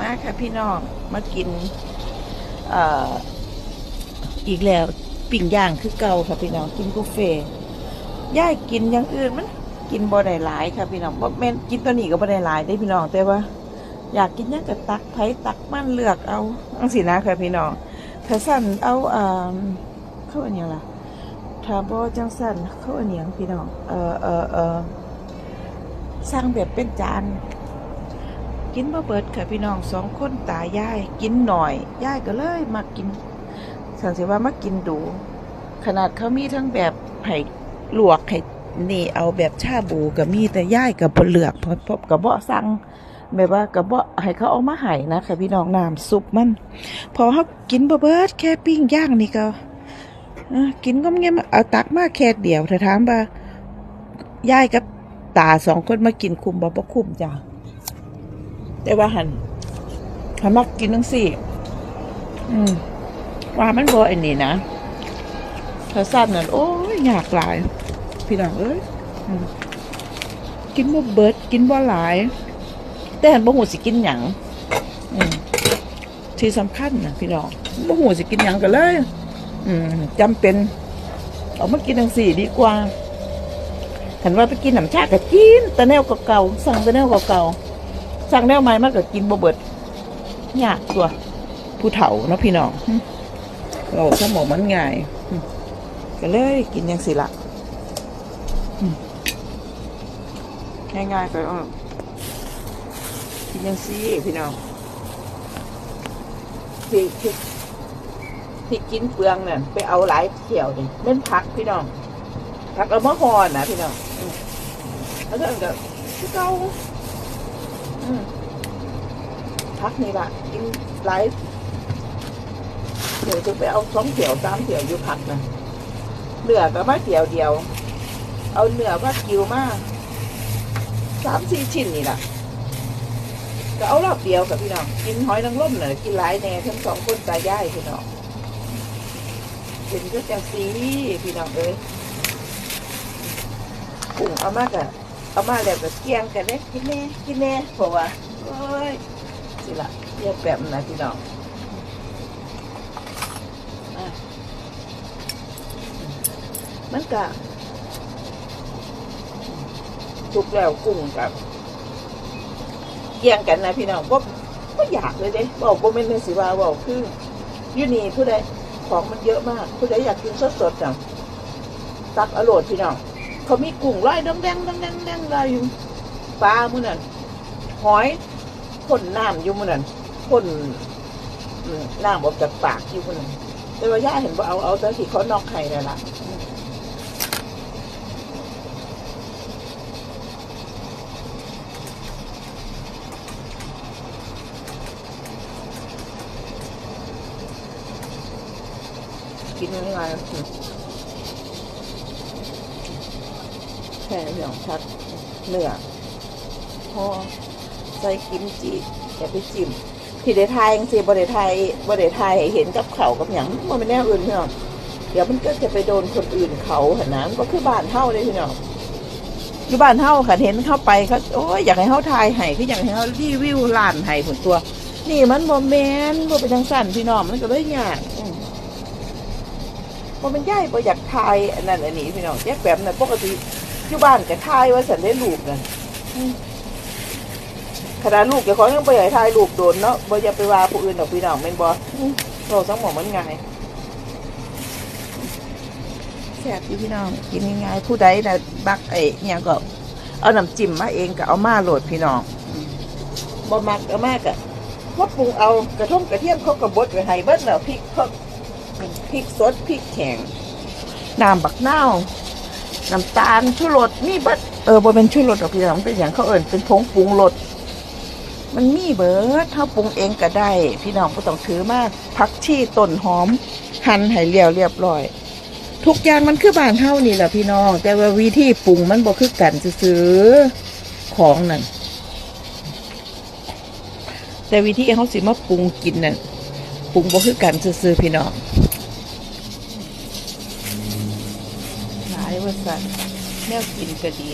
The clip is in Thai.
มาค่ะพี่น้องมากินออีกแล้วปิ่งย่างคือเก่าค่ะพี่น้องกินบุฟเฟ่ย่ายกินอย่างอื่นมันกินบ่ได้หลายค่ะพี่น้องบ่แม่นกินตัวนี้ก็บ่ได้หลายได้พี่น้องแต่ว่า อยากกินหยังก็ตักไผตักมันเลือกเอาจังซี่นะค่ะพี่น้องถ้าสั่นเอาอ่าเข้าอันหยังล่ะถ้าบ่จังสั่นเข้าอันหยังพี่น้องเอ่อเอ่อเอ่อสั่งแบบเป็นจาน กินบ่เบิดค่ะพี่น้องสองคนตายายกินหน่อยยายก็เลยมากินสันสิว่ามากินดู ขนาดเขามีทั้งแบบไผ่ลวกไข่นี่เอาแบบชาบูก็มีแต่ย่ายกับบ่เลือกเพราะเพราะกับบ่สั่งแบบว่ากับบ่ให้เขาเอามาให้นะค่ะพี่น้องน้ำซุปมัน พอเขากินบ่เบิดแค่ปิ้งย่างนี่ก็กินก็เงี้ยเอาตักมาแค่เดียวถ้าถามว่าย่ายกับตาสองคนมากินคุมบ่บ่คุมจ้ะ แต่ว่าหันหันมักกินทั้งสี่ อืมว่ามันบ่ไอ้นี่นะถ้าสั้นนั่นโอ้ยอยากหลาย พี่น้องเอ้ยกินบ่เบิดกินบ่หลาย แต่หันบ่หูสิกินหยังอืมที่สำคัญนะพี่น้องบ่หูสิกินหยังกันเลยอืมจำเป็น เอามากินทั้งสี่ดีกว่าหันว่าไปกินน้ำชาก็กินแต่แนวเก่าๆสั่งแต่แนวเก่าๆ สั่งแนวใหม่มากก็กินบ่เบิดยากตัว ผู้เฒ่าเนาะพี่น้องเราสมองมันง่ายก็เลยกินยังสิละง่ายๆไปออกินยังสิพี่น้องที่ที่ที่กินเปลืองเนี่ยไปเอาหลายเที่ยวดิเล่นพักพี่น้องพักเอามาหอนนะพี่น้องแล้วก็ก็เก่า พักนี่ละกินไลฟ์เดี๋ยวจะไปเอาสองเถี่ยวสามเถี่ยวอยู่พักนะเหลือก็มาเถี่ยวเดียว เอาเนื้อว่ากิวมาสามสี่ชิ้นนี่แหละก็เอารอบเดียวกับพี่น้อง กินหอยนางรมเน่ะกินหลายแน่ทั้งสองคนตายายพี่น้องกินก็จังสีพี่น้องเอ้ยกุ้งเอามากอะ เอามาแล้วก็เกี่ยงกันเด้กินแน่กินแน่เพราะว่าโอ้ยสิละเรียกแบบนะพี่น้องอะมันก็ทุกแล้วกุ้งกับเกี่ยงกันนะพี่น้องก็ก็อยากเลยเด้บอกว่าไม่นเลยสิว่าบอกคือยูนี่ผู้ใดของมันเยอะมาก ผู้ใดอยากกินสดๆจังตักอร่อยพี่น้อง เขามีกุ้งลอยดังแดงดังแดงแดงลอยอยู่ปลามื่อนั้นหอยพ่นน้ำอยู่มื่อนั้นพ่นน้ำออกจากปากอยู่มื่อนั้นแต่ว่าย่าเห็นว่าเอาเอาแต่ที่เขานอกไข่นั่นแหละกินง่ายๆอืม แค่หยองชัดเนื้อพอใส่กิมจิอย่าไปจิ้มที่ได้ทายจังสิบ่ไทยบ่ไทยเห็นกับเขากับหยังมันเป็นแนวอื่นพี่น้องเดี๋ยวมันก็จะไปโดนคนอื่นเขาหันนะมันก็คือบ้านเฮาเลยพี่น้องอยู่บ้านเฮาค่ะเห็นเข้าไปเขาโอ้ยอยากให้เฮาทายให้คืออยากให้เฮารีวิวร้านให้ผลตัว นี่มันบ่แม่นบ่เป็นจังสั่นพี่น้องมันก็เลยยากอืมบ่เป็นย่ายบ่อยากทายอันนั้นอันนี้พี่น้องแยกแบบนั้นปกติ อยู่บ้านก็ทายว่าฉันได้ลูกนะอืมขนาดลูกเดี๋ยวเขายังไปใหญ่ทายลูกโดนเนาะบ่อย่าไปว่าผู้อื่นดอกพี่น้องแม่นบ่อืมเราสมองมันง่ายแซ่บอยู่พี่น้องกินง่ายๆผู้ใดนะบักไอ้เนี่ยก็เอาน้ำจิ้มมาเองก็เอามาโหลดพี่น้องอืมบ่มักก็มากอะว่าปรุงเอากระท่อมกระเทียมเขากระบดไว้ให้เบิดแล้วพริกเขาพริกสดพริกแข็งน้ำบักนาว น้ำตาลชูรสมีเบิดเออบ่เป็นชูรสหรอกพี่น้องเป็นอย่างเขาเอิ่นเป็นผงปรุงรสมันมีเบิดถ้าปรุงเองก็ได้ พี่น้องก็ต้องถือมาผักชีต้นหอม หั่นให้เรียวเรียบร้อย ทุกอย่างมันคือบ้านเฮานี่แหละพี่น้อง แต่ว่าวิธีปรุงมันบ่คือกันซื้อของนั่นแต่วิธีเฮาสิมาปรุงกินนั่นปรุงบ่คือกันซื้อพี่น้องหลายว่าสัตว์แนวกินก็ดี